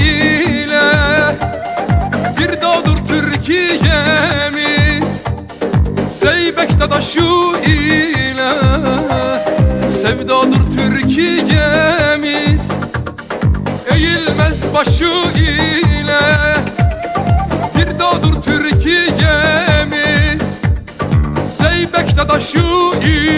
ile Bir dağdır Türkiye'miz. Zeybek dadaşı ile Sevdadır Türkiye'miz. Eğilmez başı ile Bir dağdır Türkiye'miz. Zeybek dadaşı ile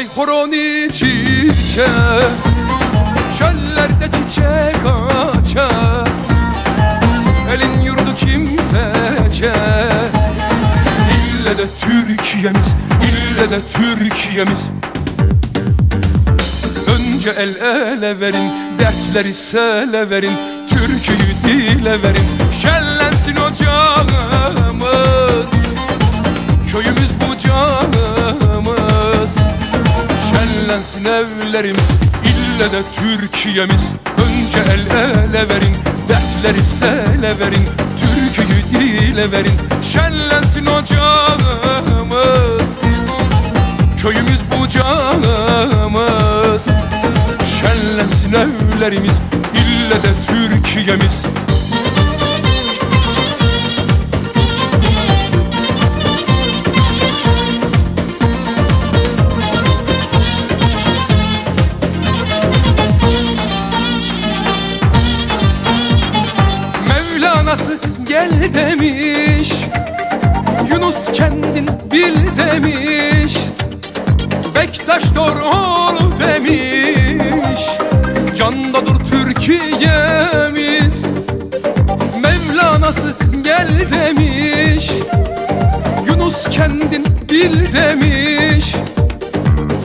Alay horon içice Çöllerde çiçek açar. Elin yurdu kimsece İlle de Türkiye'miz İlle de Türkiye'miz. Önce el ele verin Dertleri sele verin Türküyü dile verin. Şenlensin ocağımız evlerimiz İlle de Türkiye'miz. Önce el ele verin Dertleri sele verin Türküyü dile verin. Şenlensin ocağımız Köyümüz bucağımız Şenlensin evlerimiz İlle de Türkiye'miz Yunus kendin bil demiş Bektaş doğru demiş. Candadır Türkiye'miz Mevlana'sı gel demiş. Yunus kendin bil demiş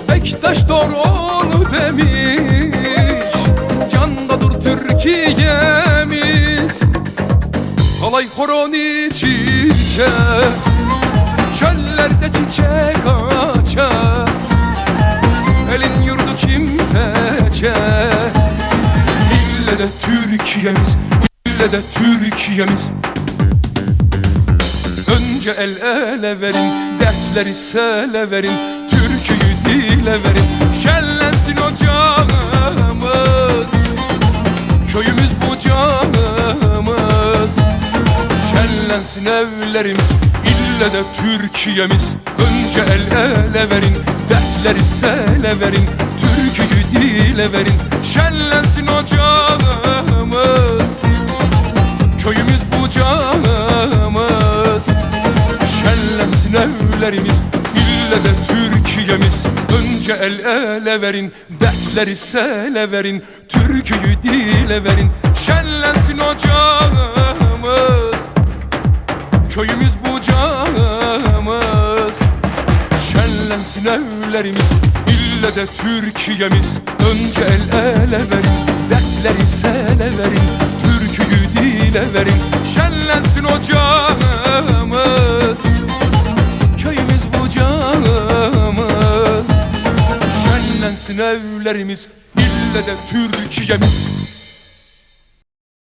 Bektaş doğru demiş. Candadır Türkiye'miz. Alay horon içice Çöllerde çiçek açar. Elin yurdu kimsece İlle de Türkiye'miz İlle de Türkiye'miz. Önce el ele verin Dertleri sele verin Türküyü dile verin. Şenlensin ocağımız Köyümüz bucağımız Şenlensin evlerimiz de Türkiye'miz. Önce el ele verin Dertleri sele verin Türküyü dile verin. Şenlensin ocağımız Köyümüz bucağımız Şenlensin evlerimiz İlle de Türkiye'miz. Önce el ele verin Dertleri sele verin Türküyü dile verin. Şenlensin ocağımız Köyümüz bucağımız Şenlensin evlerimiz İlle de Türkiye'miz. Önce el ele verin Dertleri sele verin Türküyü dile verin. Şenlensin ocağımız Köyümüz bucağımız Şenlensin evlerimiz İlle de Türkiye'miz